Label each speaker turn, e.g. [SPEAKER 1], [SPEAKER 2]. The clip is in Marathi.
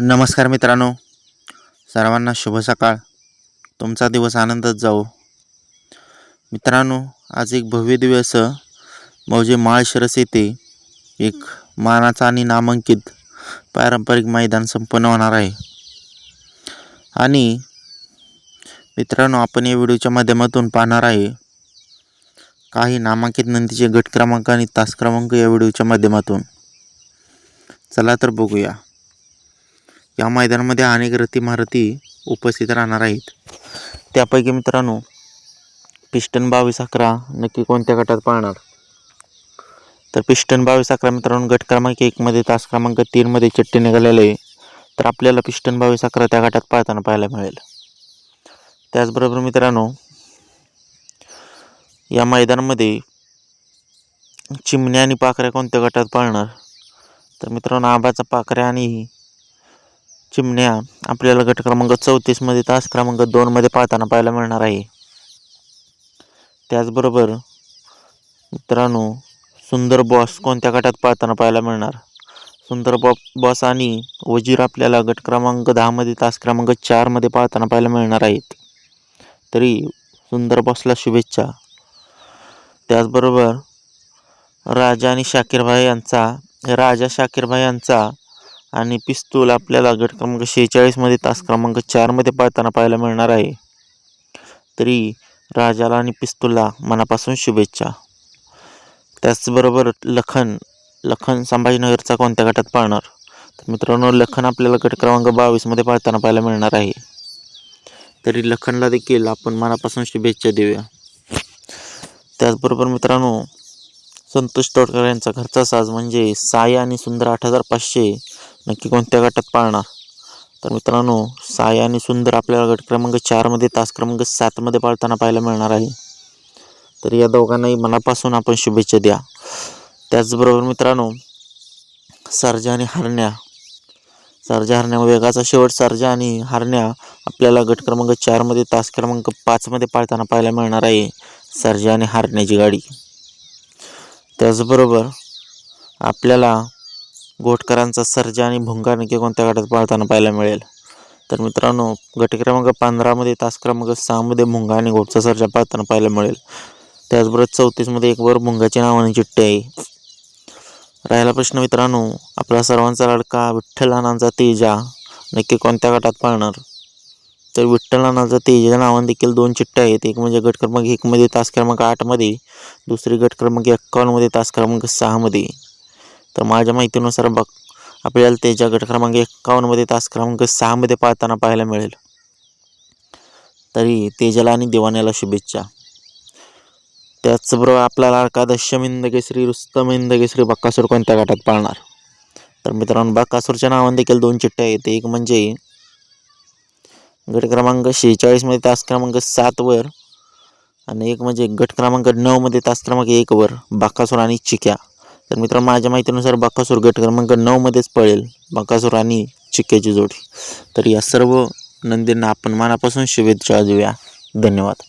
[SPEAKER 1] नमस्कार मित्रांनो. सर्वांना शुभ सकाळ. तुमचा दिवस आनंदात जाओ मित्रांनो आज एक भव्य दिवस मौजे माळशिरस येथे एक मानाचा आणि नामांकित पारंपरिक मैदान संपन्न होणार आहे. आणि मित्रांनो आपण या व्हिडिओच्या माध्यमातून पाहणार आहे काही नामांकित नंदीचे गट क्रमांक आणि तास क्रमांक या व्हिडिओच्या माध्यमातून. चला तर बघूया. या मैदानामध्ये अनेक रथी महारथी उपस्थित राहणार आहेत. त्यापैकी मित्रांनो पिस्टन बावीस अकरा नक्की कोणत्या गटात पाळणार? तर पिस्टन बावीस अकरा मित्रांनो गट क्रमांक एकमध्ये तास क्रमांक तीनमध्ये चट्टी निघालेले आहे. तर आपल्याला पिस्टन बावीस अकरा त्या गटात पाळताना पाहायला मिळेल. त्याचबरोबर मित्रांनो या मैदानामध्ये चिमण्या आणि पाखऱ्या कोणत्या गटात पाळणार? तर मित्रांनो आंबाचा पाखऱ्या आणि चिमण्या आपल्याला गट क्रमांक चौतीसमध्ये तास क्रमांक दोनमध्ये पाहताना पाहायला मिळणार आहे. त्याचबरोबर मित्रांनो सुंदर बॉस कोणत्या गटात पाहताना पाहायला मिळणार? सुंदर बॉ बॉस आणि वजीर आपल्याला गट क्रमांक दहामध्ये तास क्रमांक चारमध्ये पाहताना पाहायला मिळणार आहेत. तरी सुंदर बॉसला शुभेच्छा. त्याचबरोबर राजा आणि शाकीरभाई यांचा राजा शाकीरभाई यांचा आणि पिस्तूल आपल्याला गट क्रमांक शेहेचाळीसमध्ये तास क्रमांक चारमध्ये पाळताना पाहायला मिळणार आहे. तरी राजाला आणि पिस्तूलला मनापासून शुभेच्छा. त्याचबरोबर लखन लखन संभाजीनगरचा कोणत्या गटात पाळणार? तर मित्रांनो लखन आपल्याला गट क्रमांक बावीसमध्ये पाळताना पाहायला मिळणार आहे. तरी लखनला देखील आपण मनापासून शुभेच्छा देऊया. त्याचबरोबर मित्रांनो संतोष तोडकर यांचा घरचा साज म्हणजे साई आणि सुंदर आठ हजार पाचशे. नक्की कोणत्या गटात पाळणार? तर मित्रांनो साई आणि सुंदर आपल्याला गट क्रमांक चारमध्ये तास क्रमांक सातमध्ये पाळताना पाहायला मिळणार आहे. तर या दोघांनाही मनापासून आपण शुभेच्छा द्या. त्याचबरोबर मित्रांनो सर्जा आणि हरण्या. सर्जा हरण्या वेगाचा शेवट सर्जा आणि हरण्या आपल्याला गट क्रमांक चारमध्ये तास क्रमांक पाचमध्ये पाळताना पाहायला मिळणार आहे. सर्जा आणि हरण्याची गाडी. त्याचबरोबर आपल्याला गोटकरांचा सर्जा आणि भुंगा नक्की कोणत्या गटात पाळताना पाहायला मिळेल? तर मित्रांनो गट क्रमांक पंधरामध्ये तास क्रमांक सहामध्ये भुंगा आणि घोटचा सर्जा पाळताना पाहायला मिळेल. त्याचबरोबर चौतीसमध्ये एक वर भुंगाची नावाने चिठ्ठी आहे. राहिला प्रश्न मित्रांनो आपला सर्वांचा लाडका विठ्ठलानांचा तेजा नक्की कोणत्या गटात पाळणार? तर विठ्ठलानाचा तेजा नावाने देखील दोन चिठ्ठ्या आहेत. एक म्हणजे गट क्रमांक एकमध्ये तास क्रमांक आठमध्ये दुसरी गट क्रमांक एक्कावन्नमध्ये तास क्रमांक सहामध्ये तर माझ्या माहितीनुसार बघ आपल्याला तेजा गट क्रमांक एक्कावन्नमध्ये तास क्रमांक सहामध्ये पाळताना पाहायला मिळेल. तरी तेजाला आणि देवाण्याला शुभेच्छा. त्याचबरोबर आपल्याला लाडका दशमिंद केसरी रुस्तम इंद केसरी बक्कासूर कोणत्या गटात पाळणार? तर मित्रांनो बक्कासूरच्या नावाने देखील दोन चिठ्ठ्या आहेत. एक म्हणजे गट क्रमांक शेहेचाळीसमध्ये तास क्रमांक सातवर आणि एक म्हणजे गट क्रमांक नऊमध्ये तास क्रमांक एकवर बाकासूर आणि चिक्या. तर मित्रांनो माझ्या माहितीनुसार बाकासूर गट क्रमांक नऊमध्येच पळेल बाकासूर आणि चिक्याची जोडी. तर या सर्व नंदींना आपण मनापासून शुभेच्छा देऊया. धन्यवाद.